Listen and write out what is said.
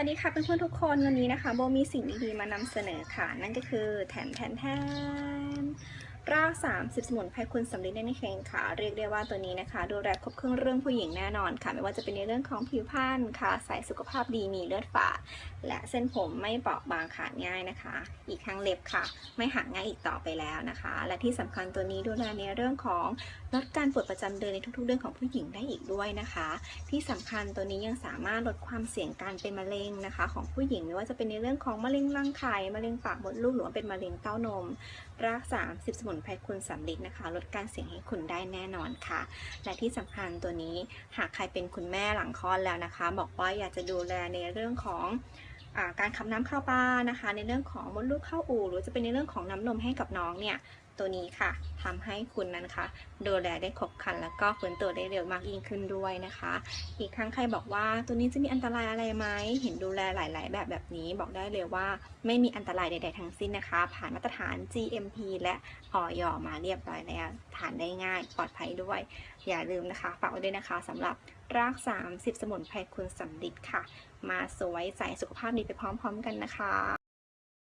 สวัสดีค่ะเพื่อนๆทุกคนวันนี้นะคะโบมีสิ่งดีๆมานำเสนอค่ะ นั่นก็คือแถมแถมแถม ราก 30 สมุนไพรคุณสำลีนั่นเองค่ะ เรียกได้ว่าตัวนี้นะคะ ดูแลครบเครื่องเรื่องผู้หญิงแน่นอนค่ะ ไม่ว่าจะเป็นในเรื่องของผิวพรรณค่ะใสสุขภาพดีมีเลือดฝาด และเส้นผมไม่เปราะบางขาดง่ายนะคะ อีกทั้งเล็บค่ะ ไม่หักง่ายอีกต่อไปแล้วนะคะ และที่สำคัญตัวนี้ดูแลในเรื่องของลดการปวดประจำเดือนในทุกๆ เดือนของผู้หญิงได้อีกด้วยนะคะ ที่สำคัญตัวนี้ยังสามารถลดความเสี่ยงการเป็นมะเร็งนะคะ ของผู้หญิงไม่ว่าจะเป็นในเรื่องของมะเร็งรังไข่มะเร็งปากมดลูกหรือว่าเป็นมะเร็งเต้านม ราก 30 สมุนแพรคุณสำลิดนะคะ ลดการเสี่ยงให้คุณได้แน่นอนค่ะ และที่สำคัญตัวนี้หากใครเป็นคุณแม่หลังคลอดแล้วนะคะ บอกว่าอยากจะดูแลในเรื่องของอการขับน้ำเข้าปลานะคะ ในเรื่องของมดลูกเข้าอู่หรือจะเป็นในเรื่องของน้ำนมให้กับน้องเนี่ย ตัวนี้ค่ะทำให้คุณนั้นคะดูแลได้ครบครันแล้วก็ฟื้นตัวได้เร็วมากยิ่งขึ้นด้วยนะคะ อีกครั้งใครบอกว่าตัวนี้จะมีอันตรายอะไรไหมเห็นดูแลหลาย ๆ แบบแบบนี้บอกได้เลยว่าไม่มีอันตรายใด ๆ ทั้งสิ้นนะคะ ผ่านมาตรฐาน GMP และออยมาเรียบร้อยแล้วทานได้ง่ายปลอดภัยด้วย อย่าลืมนะคะฝากไว้ด้วยนะคะสำหรับราก 30 สมุนไพรคุณสำลิดค่ะ มาสวยใสสุขภาพดีไปพร้อม ๆ กันนะคะ